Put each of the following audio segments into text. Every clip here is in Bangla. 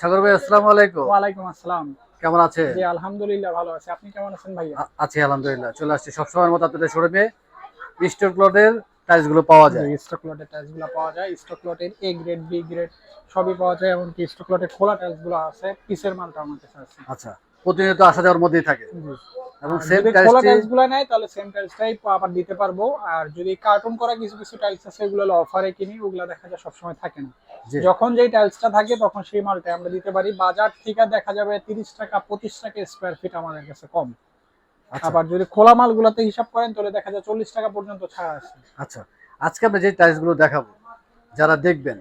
সাগর ভাই আসসালামু আলাইকুম। ওয়ালাইকুম আসসালাম। কেমন আছে জি আলহামদুলিল্লাহ ভালো আছি। আপনি কেমন আছেন ভাই আছি আলহামদুলিল্লাহ। চলে আসছি সবসময়ের মতো আপনাদের শোরুমে। স্টোর ক্লথের টাইলসগুলো পাওয়া যায়। স্টক লটের টাইলসগুলো পাওয়া যায়। স্টক লটের এ গ্রেড বি গ্রেড সবই পাওয়া যায় এমনকি স্টক লটের খোলা টাইলসগুলো আছে পিসের মালটা আমার কাছে আছে। আচ্ছা। প্রতিনিয়ত আসা যাওয়ার মধ্যেই থাকে। এবং সেম টাইলসগুলো নেয় তাহলে সেম টাইলসটাই আবার দিতে পারব। আর যদি কার্টুন করা কিছু কিছু টাইলস আছে ওগুলো অফারে কিনি ওগুলো দেখা যায় সবসময় থাকে না। যখন যেই টাইলসটা থাকে তখন সেই মালটা আমরা দিতে পারি। বাজার থেকে দেখা যাবে তিরিশ টাকা পঁচিশ টাকা স্কোয়ার ফিট আমাদের কাছে কম। আচ্ছা। আবার যদি খোলা মালগুলোতে হিসাব করেন তাহলে দেখা যায় চল্লিশ টাকা পর্যন্ত ছাড় আছে। আচ্ছা। আজকে আমরা যে টাইলসগুলো দেখাবো যারা দেখবেন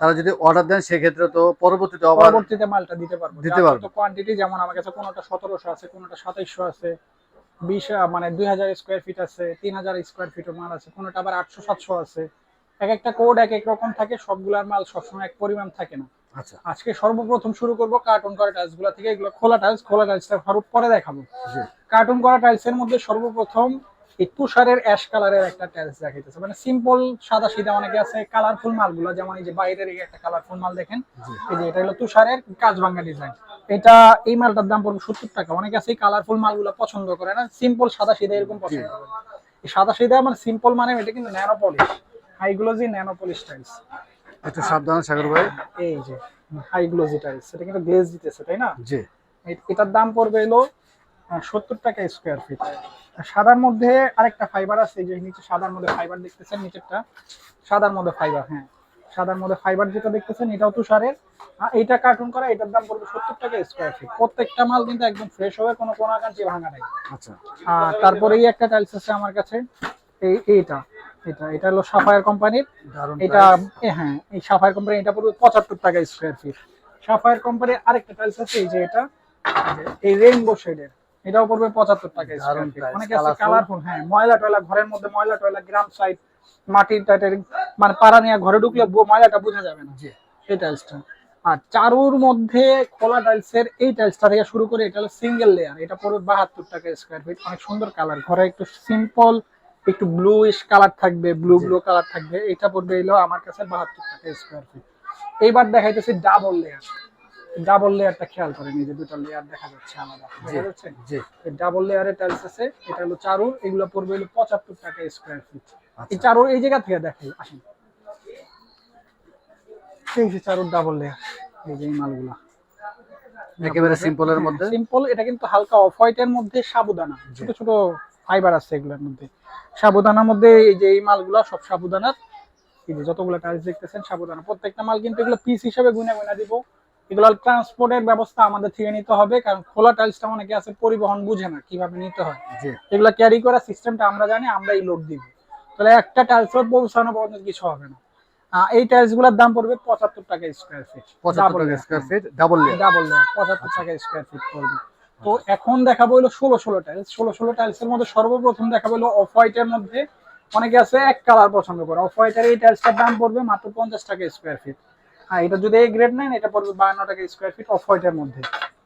তারা যদি অর্ডার দেন সেক্ষেত্রে তো পরবর্তীতে পরবর্তীতে মালটা দিতে পারব। দিতে পারব। কোয়ান্টিটি যেমন আমার কাছে কোনোটা সতেরোশো আছে কোনোটা সাতাইশশো আছে বিশ মানে দুই হাজার স্কোয়ার ফিট আছে তিন হাজার স্কোয়ার ফিটের মাল আছে কোনোটা আবার আটশো সাতশো আছে। এক একটা কোড এক এক রকম থাকে সবগুলার মাল সবসময় এক পরিমাণ থাকে না। আচ্ছা। আজকে সর্বপ্রথম শুরু করব কার্টুন করা টাইলসগুলা থেকে এগুলো খোলা টাইলস খোলা টাইলসটা পরে দেখাবো। কার্টুন করা টাইলসের মধ্যে সর্বপ্রথম এই তুষারের অ্যাশ কালারের একটা টাইলস দেখাইতেছে। মানে সিম্পল সাদা সিধা অনেকে আছে কালারফুল মালগুলো যেমন এই যে বাইরের একটা কালারফুল মাল দেখেন এই যে এটা হলো তুষারের কাজ ভাঙ্গা ডিজাইন এটা এই মালটার দাম পড়বে সত্তর টাকা। অনেকে আছে কালারফুল মালগুলো পছন্দ করে না সিম্পল সাদা সিধা এরকম পছন্দ করে। এই সাদা সিধা মানে সিম্পল মানে এটা কিন্তু nano polish high glossy nano polish tiles একটু সাবধান সাগর ভাই। এই যে হাইগ্লোজি টাইলস এটা কিন্তু গ্লেজ দিতেছে তাই না? জি। এটার দাম পড়বে এলো সত্তর টাকা স্কোয়ার ফিট সাদার মধ্যে আরেকটা ফাইবার আছে যে নিচে সাদার মধ্যে ফাইবার দেখতেছেন নিচেরটা। সাদার মধ্যে ফাইবার হ্যাঁ। সাদার মধ্যে ফাইবার যেটা দেখতেছেন এটাও তুষারের। আর এইটা কার্টুন করা এটার দাম পড়বে সত্তর টাকা স্কোয়ার ফিট প্রত্যেকটা মাল কিন্তু একদম ফ্রেশ হবে কোনো কোনো কাঞ্চি ভাঙা নেই। আচ্ছা। আর তারপরে এই একটা টাইলস আছে আমার কাছে এই এইটা এটা এটা হলো সাফায়ার কোম্পানির এটা হ্যাঁ এই সাফায়ার কোম্পানি এটা পড়বে পঁচাত্তর টাকা স্কোয়ার ফিট সাফায়ার কোম্পানির আরেকটা টাইলস আছে এই যে এটা এই রেইনবো শেডের এটাও পড়বে পঁচাত্তর টাকা অনেকে আছে কালারফুল হ্যাঁ ময়লা টয়লা ঘরের মধ্যে ময়লা টয়লা গ্রাম সাইড মাটির টাইটের মানে পাড়া নিয়ে ঘরে ঢুকলে ময়লাটা বোঝা যাবে না। এই টাইলসটা আর চারুর মধ্যে খোলা টাইলসের এই টাইলসটা থেকে শুরু করে এটা হলো সিঙ্গেল লেয়ার এটা পড়বে বাহাত্তর টাকা স্কোয়ার ফিট অনেক সুন্দর কালার ঘরে একটু সিম্পল একটু ব্লুইশ কালার থাকবে ব্লু ব্লু কালার থাকবে এটা পড়বে এলো আমার কাছে বাহাত্তর টাকা স্কোয়ার ফিট এইবার দেখাইতেছি ডাবল লেয়ার ডাবল লেয়ারটা খেয়াল করেন এই যে দুটো লেয়ার দেখা যাচ্ছে আলাদা। দেখা যাচ্ছে? জি। এই ডাবল লেয়ারের টাইলস আছে এটা হলো চারুর এগুলো পড়বে হলো পঁচাত্তর টাকা স্কোয়ার ফিট এই আচ্ছা। চারুর এই জায়গা থেকে দেখাই আসেন। এই যে চারুর ডাবল লেয়ার এই যে এই মালগুলা। একেবারে সিম্পলের মধ্যে? সিম্পল এটা কিন্তু হালকা অফ হোয়াইটের মধ্যে সাবুদানা। ছোট ছোট ফাইবার আছে এগুলোর মধ্যে। সাবুদানার মধ্যে এই যে এই মালগুলা সব সাবুদানার। এই যে যতগুলো টাইলস দেখতেছেন সাবুদানা। প্রত্যেকটা মাল কিন্তু এগুলো পিস হিসেবে গুনে গুনে দিব। এগুলো ট্রান্সপোর্টের ব্যবস্থা আমাদের থেকে নিতে হবে কারণ খোলা টাইলসটা অনেকে আছে পরিবহন বুঝে না কীভাবে নিতে হয়। এগুলো ক্যারি করার সিস্টেমটা আমরা জানি আমরাই লোড দিব। তাহলে একটা টাইলস পৌঁছানো পর্যন্ত কিছু হবে না। এই টাইলসগুলোর দাম পড়বে পঁচাত্তর টাকা স্কোয়ার ফিট পঁচাত্তর টাকা স্কোয়ার ফিট ডাবল ডাবল পঁচাত্তর টাকা স্কোয়ার ফিট পড়বে। তো এখন দেখাবো হলো ষোলো ষোলো টাইলস ষোলো ষোলো টাইলসের মধ্যে সর্বপ্রথম দেখাবো হলো অফ হোয়াইটের মধ্যে অনেকে আছে এক কালার পছন্দ করে। অফ হোয়াইটের এই টাইলসটার দাম পড়বে মাত্র পঞ্চাশ টাকা স্কোয়ার ফিট আর এটা যদি এই গ্রেড নেন এটা পড়বে বায়ান্ন টাকা স্কোয়ার ফিট অফ হোয়াইটের মধ্যে।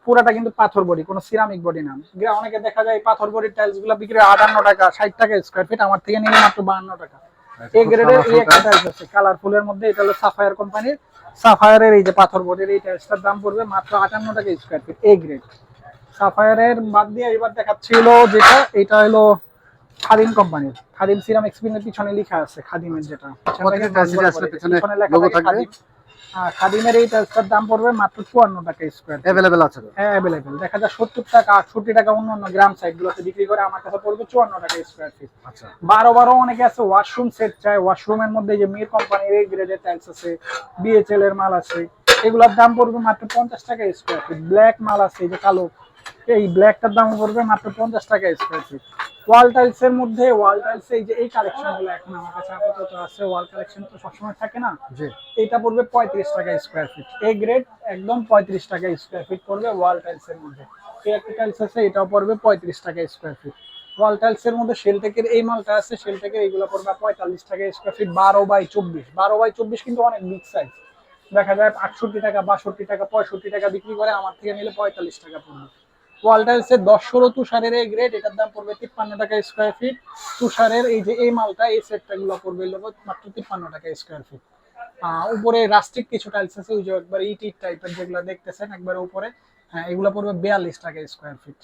পুরাটা কিন্তু পাথর বডি কোনো সিরামিক বডি না। অনেকে দেখা যায় পাথর বডির টাইলসগুলো বিক্রি আটান্ন টাকা ষাট টাকা স্কোয়ার ফিট আমার থেকে নিলে মাত্র বায়ান্ন টাকা। এই গ্রেডের এই একটা টাইলস আছে কালারফুলের মধ্যে এটা হলো সাফায়ার কোম্পানির সাফায়ারের এই যে পাথর বডির এই টাইলসটার দাম পড়বে মাত্র আটান্ন টাকা স্কোয়ার ফিট এ গ্রেড সাফায়ারের বাদ দিয়ে এবার দেখাচ্ছিল যেটা এটা হলো খাদিম কোম্পানির খাদিম সিরাম এক্সপিরিয়েন্স পিছনে লেখা আছে খাদিমের যেটা। পিছনে লেখা থাকবে। খাদিম হ্যাঁ, খাদিমের এই টাইলসটার দাম পড়বে মাত্র চুয়ান্ন টাকা স্কোয়ার অ্যাভেলেবেল আছে হ্যাঁ অ্যাভেলেবেল দেখা যায় সত্তর টাকা আটষট্টি টাকা অন্য অন্য গ্রাম সাইড গুলোতে বিক্রি করে আমার কাছে পড়বে চুয়ান্ন টাকা স্কোয়ার ফিট আচ্ছা। বারো বারো অনেকে আছে ওয়াশরুম সেট চায় ওয়াশরুমের মধ্যে যে মির কোম্পানির এই গ্রেডের টাইলস আছে বিএচএল এর মাল আছে এগুলোর দাম পড়বে মাত্র পঞ্চাশ টাকা স্কোয়ার ফিট ব্ল্যাক মাল আছে যে কালো। এই ব্ল্যাকটার দাম পড়বে মাত্র পঞ্চাশ টাকা স্কোয়ার ফিট ওয়াল টাইলস এর মধ্যে ওয়াল টাইলস এই যে এই কালেকশনগুলো এখন আমার কাছে আপাতত আছে। ওয়াল কালেকশন তো সবসময় থাকে না? জি। এটা পড়বে পঁয়ত্রিশ টাকা স্কোয়ার ফিট এ গ্রেড একদম পঁয়ত্রিশ টাকা স্কোয়ার ফিট পড়বে ওয়াল টাইলস এর মধ্যে। এই একটা টাইলস আছে এটাও পড়বে পঁয়ত্রিশ টাকা স্কোয়ার ফিট ওয়াল টাইলস এর মধ্যে শেলটেকের এই মালটা আছে শেলটেকের এইগুলো পড়বে পঁয়তাল্লিশ টাকা স্কোয়ার ফিট বারো বাই চব্বিশ। বারো বাই চব্বিশ কিন্তু অনেক বিগ সাইজ দেখা যায় আটষট্টি টাকা বাষট্টি টাকা পঁয়ষট্টি টাকা বিক্রি করে আমার থেকে নিলে পঁয়তাল্লিশ টাকা পড়বে। ওয়াল টাইলসের দশ ষোলো তুষারের এই গ্রেড এটার দাম পড়বে তিপ্পান্ন টাকা স্কোয়ার ফিট তুষারের এই যে এই মালটা এই সেটটা গুলো পড়বে মাত্র তিপ্পান্ন টাকা স্কোয়ার ফিট উপরে রাস্টিক কিছু টাইলস আছে ওই যে একবার ইটি টাইপের যেগুলো দেখতেছেন একবার উপরে। হ্যাঁ এগুলো পড়বে বিয়াল্লিশ টাকা স্কোয়ার ফিট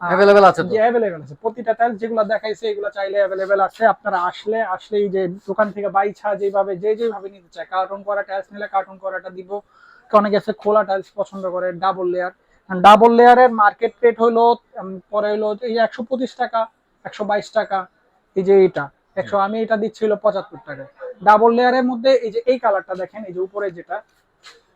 অ্যাভেলেবেল আছে যে অ্যাভেলেবেল আছে। প্রতিটা টাইলস যেগুলো দেখাইছে এগুলো চাইলে অ্যাভেলেবেল আছে। আপনারা আসলে আসলে এই যে দোকান থেকে বাইছা যেভাবে যে যেভাবে নিতে চায়। কার্টুন করা টাইলস নিলে কার্টুন করাটা দিব। অনেকে আছে খোলা টাইলস পছন্দ করে ডাবল লেয়ার ডাবল লেয়ারের মার্কেট রেট হলো পরে হলো এই যে একশো পঁচিশ টাকা একশো বাইশ টাকা এই যে এটা একশো আমি এটা দিচ্ছিল পঁচাত্তর টাকা। ডাবল লেয়ারের মধ্যে এই যে এই কালারটা দেখেন এই যে উপরে যেটা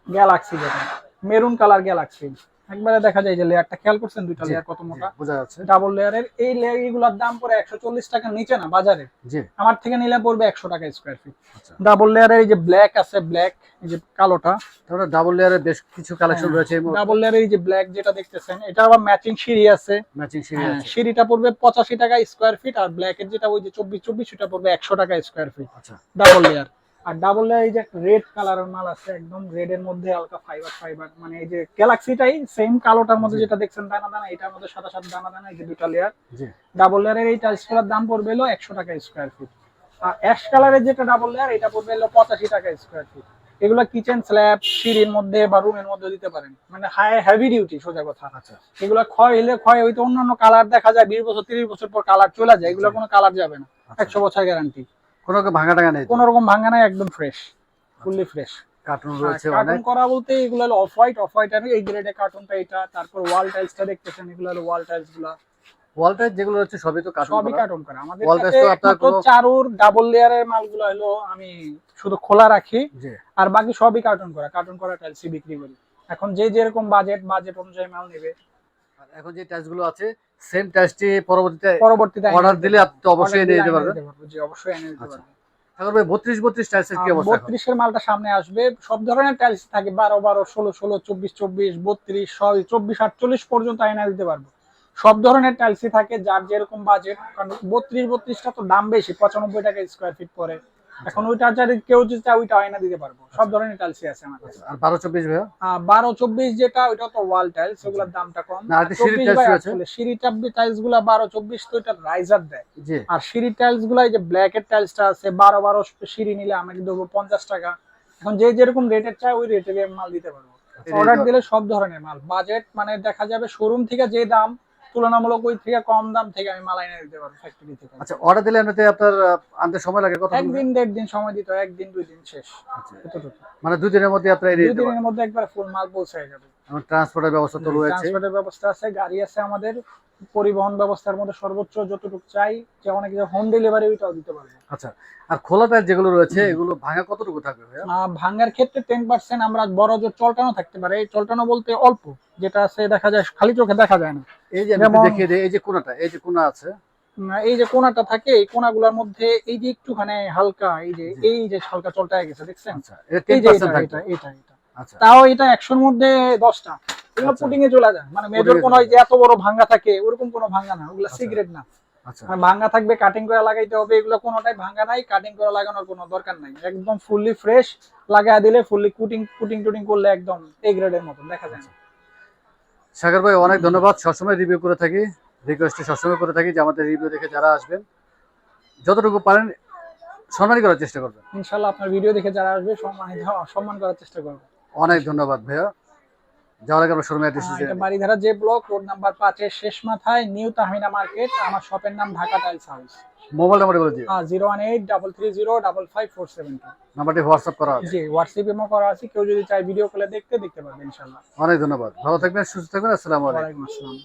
গ্যালাক্সি যেটা মেরুন কালার গ্যালাক্সি একবারে দেখা যায় যে লেয়ারটা খেয়াল করছেন দুইটা লেয়ার কত মোটা? বোঝা যাচ্ছে। ডাবল লেয়ারের এই লেয়ার এগুলোর দাম পড়ে একশো চল্লিশ টাকার নিচে না বাজারে। জি। আমার থেকে নিলে পড়বে একশো টাকা স্কোয়ার ফিট আচ্ছা। ডাবল লেয়ারের এই যে ব্ল্যাক আছে ব্ল্যাক এই যে কালোটা। তাহলে ডাবল লেয়ারের বেশ কিছু কালেকশন হ্যাঁ, রয়েছে ডাবল লেয়ারের এই যে ব্ল্যাক যেটা দেখতেছেন এটা আবার ম্যাচিং সিঁড়ি আছে। ম্যাচিং সিরিজ হ্যাঁ, আছে। সিঁড়িটা পড়বে পঁচাশি টাকা স্কোয়ার ফিট আর ব্ল্যাকের যেটা ওই যে চব্বিশ চব্বিশ সেটা পড়বে একশো টাকা স্কোয়ার ফিট আচ্ছা। ডাবল লেয়ার আর ডাবল লেয়ার এই যে রেড কালারের মাল আছে একদম রেড এর মধ্যে হালকা ফাইবার ফাইবার মানে এই যে গ্যালাক্সিটাই সেম কালোটার মধ্যে যেটা দেখছেন দানা দানা এটার মধ্যে সাদা সাদা দানা দানা এই যে দুটা লেয়ার জি। ডাবল লেয়ারের এই টাইলসগুলোর দাম পড়বে হলো একশো টাকা স্কোয়ার ফিট আর অ্যাশ কালারের যেটা ডাবল লেয়ার এটা পড়বে হলো পঁচাশি টাকা স্কোয়ার ফিট এগুলো কিচেন স্ল্যাব সিঁড়ির মধ্যে বা রুমের মধ্যে দিতে পারেন। মানে হাই হেভি ডিউটি সোজা কথা। আচ্ছা। এগুলো ক্ষয় হলে ক্ষয় হইতে অন্যান্য কালার দেখা যায় বিশ বছর তিরিশ বছর পর কালার চলে যায় এগুলো কোনো কালার যাবে না। আচ্ছা। একশো বছর গ্যারান্টি কোনো রকম ভাঙা টাঙা নেই কোনো রকম ভাঙা নাই একদম ফ্রেশ ফুললি ফ্রেশ কার্টুন রয়েছে কার্টুন করা বলতে এগুলো হলো অফ হোয়াইট অফ হোয়াইট আর এই কার্টুনটা এটা তারপর ওয়াল টাইলসটা দেখতেছেন এগুলো হলো ওয়াল টাইলসগুলা। ওয়ালটা যেগুলো রয়েছে সবই তো কার্টুন সবই কার্টুন করা। আমাদের কাছে tiles তো আপনার কোনো- চারুর ডাবল লেয়ারের মালগুলো হলো আমি শুধু খোলা রাখি আর বাকি সবই কার্টুন করা। কার্টুন করা টাইলসই বিক্রি করি। এখন যে যেরকম বাজেট বাজেট অনুযায়ী মাল নেবে এখন যে টাইলসগুলো আছে সেম টাইলসটি পরবর্তীতে পরবর্তীতে অর্ডার দিলে আপনি অবশ্যই এনে দিতে পারব, জি অবশ্যই এনে দিতে আচ্ছা। পারব এখন ভাই বত্রিশ বত্রিশ টাইলসের কি অবস্থা এখন? বত্রিশের মালটা সামনে আসবে। সব ধরনের টাইলস থাকে বারো বারো ষোলো ষোলো চব্বিশ চব্বিশ বত্রিশ সব চব্বিশ আটচল্লিশ পর্যন্ত আয়না দিতে পারব। সব ধরনের টাইলসই থাকে যার যেরকম বাজেট কারণ বত্রিশ বত্রিশটা তো দাম বেশি পঁচানব্বই টাকা স্কোয়ার ফিট পরে এখন কেউ যদি ওইটা আয়না দিতে পারব। সব ধরনের টাইলসই আছে আমার কাছে। আর বারো চব্বিশ ভাইয়া? আহ, বারো চব্বিশ যেটা ওইটা তো ওয়াল টাইলস ওগুলোর দামটা কম। আর বাই রয়েছে। আটচল্লিশ সিঁড়ি টাইলসগুলা বারো চব্বিশ তো এটা রাইজার দেয়। আর সিঁড়ি টাইলসগুলা এই যে ব্ল্যাক এর টাইলসটা আছে বারো বারো সিঁড়ি নিলে আমি দেবো পঞ্চাশ টাকা। এখন যে যেরকম রেটের চাই ওই রেটের মাল দিতে পারব। অর্ডার দিলে সব ধরনের মাল। বাজেট মানে দেখা যাবে শোরুম থেকে যে দাম তুলনামূলক ওই থেকে কম দাম থেকে আমি মাল এনে দিতে পারব ফ্যাক্টরি থেকে। আচ্ছা অর্ডার দিলে এমনিতে আপনার আনতে সময় লাগে কত একদিন দেড় দিন সময় দিতে হয় একদিন দুই দিন শেষ। আচ্ছা, মানে দুই দিনের মধ্যে আপনার দুই দিনের মধ্যে একবার ফুল মাল পৌঁছে যাবে। ট্রান্সপোর্টের ব্যবস্থা তো রয়েছে। ট্রান্সপোর্টের ব্যবস্থা আছে গাড়ি আছে আমাদের। পরিবহন ব্যবস্থার মধ্যে সর্বোচ্চ যতটুকু চাই যে অনেক হোম ডেলিভারি ওইটাও দিতে পারব আচ্ছা আর খোলা টাইল যেগুলো রয়েছে এগুলো ভাঙা কতটুকু থাকবে ভাঙার ক্ষেত্রে টেন পার্সেন্ট আমরা বড় যে চলটানো থাকতে পারে এই চলটানো বলতে অল্প যেটা আছে দেখা যায় খালি চোখে দেখা যায় না। এই যে দেখিয়ে দিই এই যে কোনাটা এই যে কোনা আছে। এই যে কোনাটা থাকে এই কোনাগুলোর মধ্যে এই যে একটুখানি হালকা এই যে এই যে হালকা চলটায় গেছে দেখছেন? আচ্ছা এটা এই যে এটা এটা এটা এটা। আচ্ছা। তাও এটা একশোর মধ্যে দশটা। এগুলো আচ্ছা। পুটিং এ চলে যায়। মানে মেজর এ কোনো যে এত বড় থাকে ওরকম কোনো না ওগুলো আচ্ছা। সিগারেট না। আচ্ছা। মানে থাকবে কাটিং করে লাগাইতে হবে এগুলো কোনোটাই নাই কাটিং করে লাগানোর কোনো দরকার নাই। একদম ফুললি ফ্রেশ লাগায় দিলে ফুললি কুটিং কুটিং টুটিং করলে একদম এই গ্রেডের মতন দেখা যায় সাগর ভাই অনেক ধন্যবাদ। সবসময় রিভিউ করে থাকি রিকোয়েস্টে সবসময় করে থাকি যে আমাদের রিভিউ দেখে যারা আসবেন যতটুকু পারেন সম্মানই করার চেষ্টা করবেন। ইনশাল্লাহ আপনার ভিডিও দেখে যারা আসবে সম্মানিত সম্মান করার চেষ্টা করব। অনেক ধন্যবাদ ভাইয়া। যাওয়ার আগে শোরুমে অ্যাড্রেস এটা বাড়িধারা যে ব্লক রোড নাম্বার পাঁচের শেষ মাথায় নিউ তাহমিনা মার্কেট আমার শপের নাম Dhaka tiles house mobile number বলে দিও। Zero one eight double three zero double five four seven নাম্বারটি হোয়াটসঅ্যাপ করা আছে। জি হোয়াটসঅ্যাপ ইমো করা আছে। কেউ যদি চায় ভিডিও কলে দেখতে দেখতে পারবে অনেক ধন্যবাদ। ভালো থাকবেন সুস্থ থাকবেন। আসসালামু আলাইকুম। আসসালাম।